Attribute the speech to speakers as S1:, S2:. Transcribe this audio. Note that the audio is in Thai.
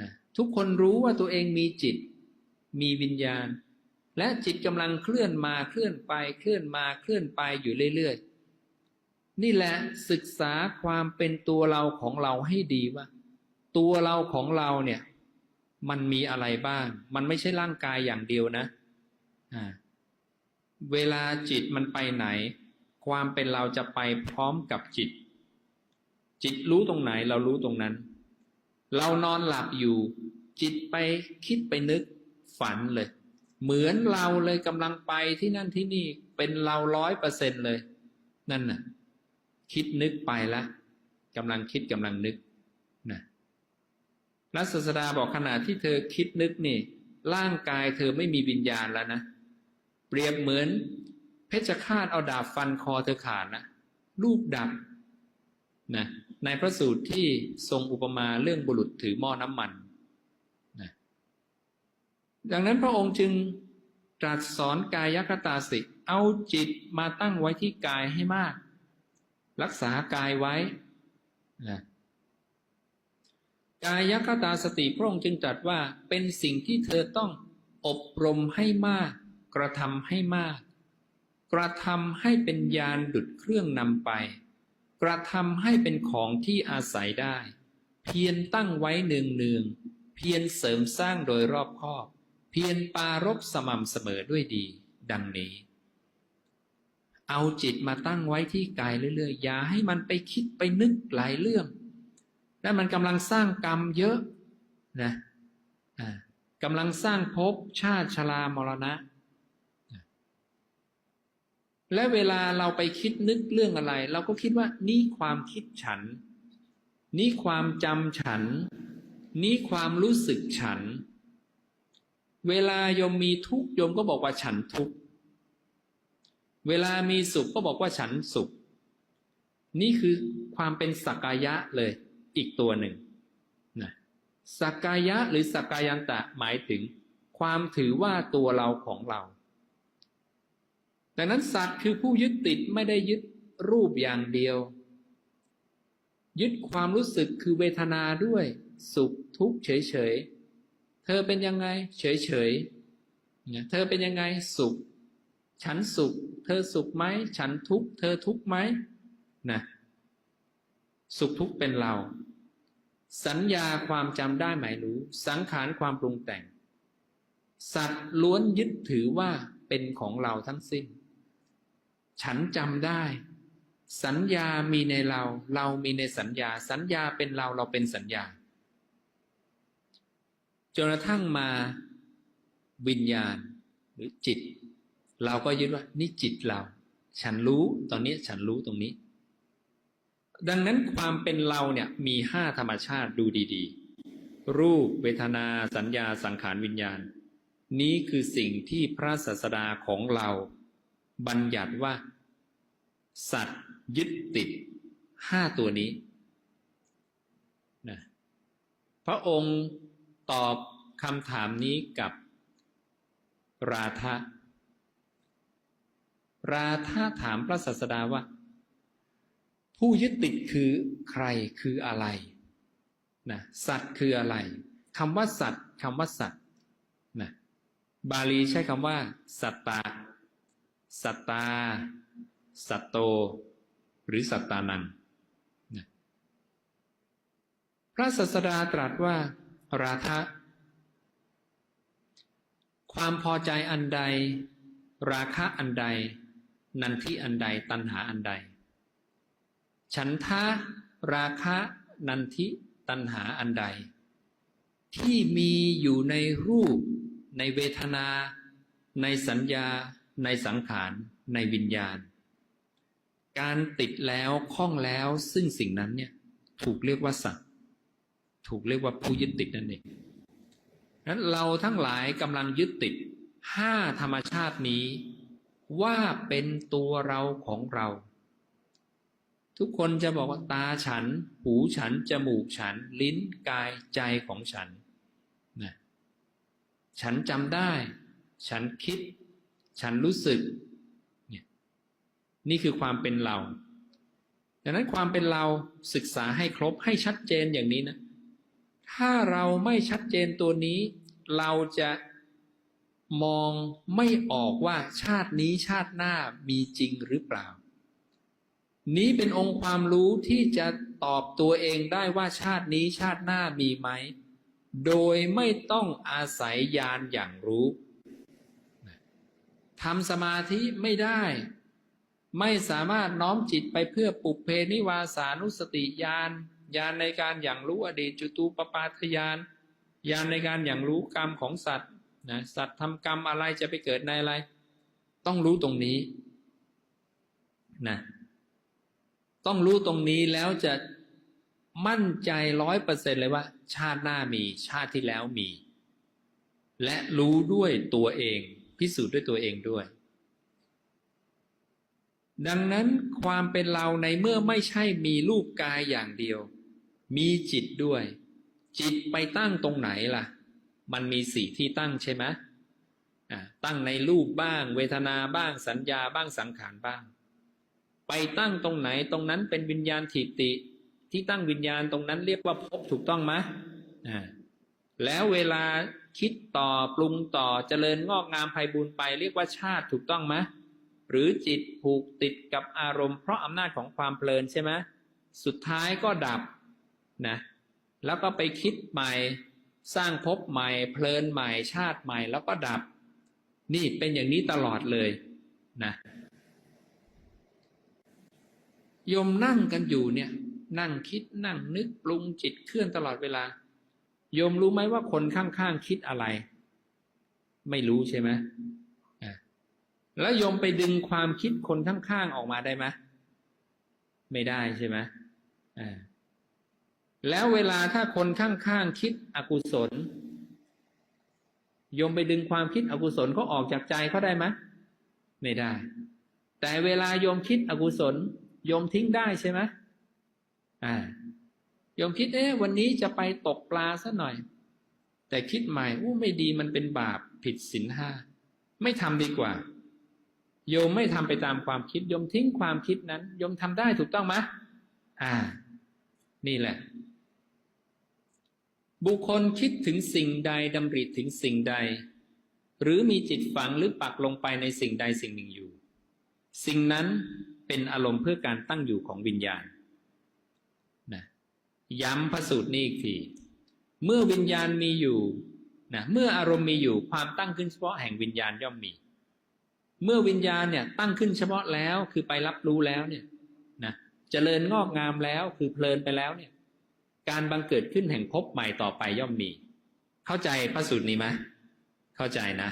S1: นะทุกคนรู้ว่าตัวเองมีจิต มีวิญญาณ และจิตกำลังเคลื่อนมาเคลื่อนไปเคลื่อนมาเคลื่อนไปอยู่เรื่อยๆ นี่แหละศึกษาความเป็นตัวเราของเราให้ดีว่า ตัวเราของเราเนี่ย มันมีอะไรบ้าง มันไม่ใช่ร่างกายอย่างเดียวนะอ่าเวลาจิตมันไปไหน ความเป็นเราจะไปพร้อมกับจิต จิตรู้ตรงไหนเรารู้ตรงนั้น เรานอนหลับอยู่ จิตไปคิดไปนึกฝันเลย เหมือนเราเลยกำลังไปที่นั่นที่นี่เป็นเราร้อยเปอร์เซ็นเลย นั่นน่ะ คิดนึกไปละกำลังคิดกำลังนึกนะรัศสดาบอกขณะที่เธอคิดนึกนี่ ร่างกายเธอไม่มีวิญญาณแล้วนะ เปรียบเหมือน เพชฌฆาตเอาดาบฟันคอเธอขาดนะลูกดับนะ ในพระสูตรที่ทรงอุปมาเรื่องบุรุษถือหม้อน้ำมันนะดังนั้นพระองค์จึงตรัสสอนกายคตาสิเอาจิตมาตั้งไว้ที่กายให้มาก รักษากายไว้นะกายคตาสติพระองค์จึงตรัสว่าเป็นสิ่งที่เธอต้องอบรมให้มาก กระทำให้มาก กระทำให้เป็นยานดุดเครื่องนำไป กระทำให้เป็นของที่อาศัยได้ เพียรตั้งไว้เนืองเนืองเพียรเสริมสร้างโดยรอบคอบ เพียรปรารบสม่ำเสมอด้วยดี ดังนี้ เอาจิตมาตั้งไว้ที่กายเรื่อยๆอย่าให้มันไปคิดไปนึกหลายเรื่องและมันกำลังสร้างกรรมเยอะนะอ่ากำลังสร้างภพชาติชรามรณะ และเวลาเราไปคิดนึกเรื่องอะไร เราก็คิดว่านี่ความคิดฉัน นี่ความจำฉัน นี่ความรู้สึกฉัน เวลาโยมมีทุกโยมก็บอกว่าฉันทุกเวลามีสุขก็บอกว่าฉันสุข นี่คือความเป็นสักกายะเลย อีกตัวหนึ่งนะสักกายะหรือสักกายันตะหมายถึง ความถือว่าตัวเราของเรา ดังนั้นสัตว์คือผู้ยึดติดไม่ได้ยึดรูปอย่างเดียว ยึดความรู้สึกคือเวทนาด้วย สุขทุกข์เฉยๆเธอเป็นยังไง เฉยๆเธอเป็นยังไงสุข ฉันสุข เธอสุขไหมฉันทุกข์เธอทุกข์ไหมนะสุขทุกข์เป็นเรา สัญญาความจำได้หมายรู้ สังขารความปรุงแต่ง สัตว์ล้วนยึดถือว่าเป็นของเราทั้งสิ้น ฉันจำได้ สัญญามีในเรา เรามีในสัญญา สัญญาเป็นเราเราเป็นสัญญาจนกระทั่งมาวิญญาณหรือจิต เราก็ยึดว่านี่จิตเรา ฉันรู้ตอนนี้ฉันรู้ตรงนี้ ดังนั้นความเป็นเราเนี่ยมีห้าธรรมชาติดูดีๆ รูปเวทนาสัญญาสังขารวิญญาณ นี้คือสิ่งที่พระศาสดาของเรา บัญญัติว่า สัตว์ยึดติดห้าตัวนี้นะพระองค์ตอบคำถามนี้กับราธะราธะถามพระศาสดาว่า ผู้ยึดติดคือใครคืออะไรนะสัตว์คืออะไรคำว่าสัตว์คำว่าสัตว์นะบาลีใช้คำว่า สัตตา สัตตา สัตโต หรือสัตตานังนะพระศาสดาตรัสว่า ราธะความพอใจอันใด ราคะอันใด นันทิอันใด ตัณหาอันใด ฉันทะราคะนันทิตัณหาอันใด ที่มีอยู่ในรูป ในเวทนา ในสัญญา ในสังขารในวิญญาณ การติดแล้วคล้องแล้วซึ่งสิ่งนั้นเนี่ยถูกเรียกว่าสัตว์ถูกเรียกว่าผู้ยึดติดนั่นเองนั้นเราทั้งหลายกำลังยึดติดห้าธรรมชาตินี้ ว่าเป็นตัวเราของเรา ทุกคนจะบอกว่าตาฉัน หูฉัน จมูกฉัน ลิ้นกายใจของฉันนะฉันจำได้ ฉันคิด ฉันรู้สึกเนี่ยนี่คือความเป็นเรา ดังนั้นความเป็นเราศึกษาให้ครบให้ชัดเจนอย่างนี้นะ ถ้าเราไม่ชัดเจนตัวนี้ เราจะมองไม่ออกว่าชาตินี้ชาติหน้ามีจริงหรือเปล่า นี้เป็นองค์ความรู้ที่จะตอบตัวเองได้ว่าชาตินี้ชาติหน้ามีไหม โดยไม่ต้องอาศัยญาณอย่างรู้ ทำสมาธิไม่ได้ ไม่สามารถน้อมจิตไปเพื่อปุเพนิวาสานุสติญาณญาณในการอย่างรู้อดีตจุตูปปาทญาณญาณในการอย่างรู้กรรมของสัตว์นะสัตว์ทำกรรมอะไรจะไปเกิดในอะไร ต้องรู้ตรงนี้นะต้องรู้ตรงนี้แล้วจะมั่นใจร้อยเปอร์เซ็นเลยว่า ชาติหน้ามีชาติที่แล้วมี และรู้ด้วยตัวเอง พิสูจน์ด้วยตัวเองด้วย ดังนั้นความเป็นเราในเมื่อไม่ใช่มีรูปกายอย่างเดียว มีจิตด้วย จิตไปตั้งตรงไหนล่ะ มันมีสี่ที่ตั้งใช่ไหมตั้งในรูปบ้าง เวทนาบ้างสัญญาบ้างสังขารบ้าง ไปตั้งตรงไหนตรงนั้นเป็นวิญญาณถิติ ที่ตั้งวิญญาณตรงนั้นเรียกว่าภพถูกต้องไหมแล้วเวลา คิดต่อปรุงต่อเจริญงอกงามไพบูรณ์ไป เรียกว่าชาติถูกต้องไหมหรือจิตผูกติดกับอารมณ์เพราะอำนาจของความเพลินใช่ไหมสุดท้ายก็ดับนะแล้วก็ไปคิดใหม่สร้างภพใหม่ เพลินใหม่ชาติใหม่แล้วก็ดับ นี่เป็นอย่างนี้ตลอดเลยนะยมนั่งกันอยู่เนี่ย นั่งคิดนั่งนึกปรุงจิตเคลื่อนตลอดเวลา โยมรู้ไหมว่าคนข้างๆคิดอะไร ไม่รู้ใช่ไหมแล้วโยมไปดึงความคิดคนข้างๆออกมาได้ไหมไม่ได้ใช่ไหมแล้วเวลาถ้าคนข้างๆคิดอกุศลโยมไปดึงความคิดอกุศลเขาออกจากใจเขาได้ไหมไม่ได้ แต่เวลาโยมคิดอกุศลโยมทิ้งได้ใช่ไหมอ่า โยมคิดเอ๊ะวันนี้จะไปตกปลาซะหน่อย แต่คิดใหม่อู้ไม่ดีมันเป็นบาปผิดศีลห้าไม่ทำดีกว่า โยมไม่ทำไปตามความคิดโยมทิ้งความคิดนั้นโยมทำได้ถูกต้องไหมอ่า นี่แหละ บุคคลคิดถึงสิ่งใดดำริถึงสิ่งใด หรือมีจิตฝังหรือปักลงไปในสิ่งใดสิ่งหนึ่งอยู่ สิ่งนั้นเป็นอารมณ์เพื่อการตั้งอยู่ของวิญญาณ ย้ำพระสูตรนี้อีกที เมื่อวิญญาณมีอยู่นะเมื่ออารมณ์มีอยู่ความตั้งขึ้นเฉพาะแห่งวิญญาณย่อมมี เมื่อวิญญาณเนี่ยตั้งขึ้นเฉพาะแล้วคือไปรับรู้แล้วเนี่ยนะเจริญงอกงามแล้วคือเพลินไปแล้วเนี่ย การบังเกิดขึ้นแห่งภพใหม่ต่อไปย่อมมี เข้าใจพระสูตรนี้ไหมเข้าใจนะ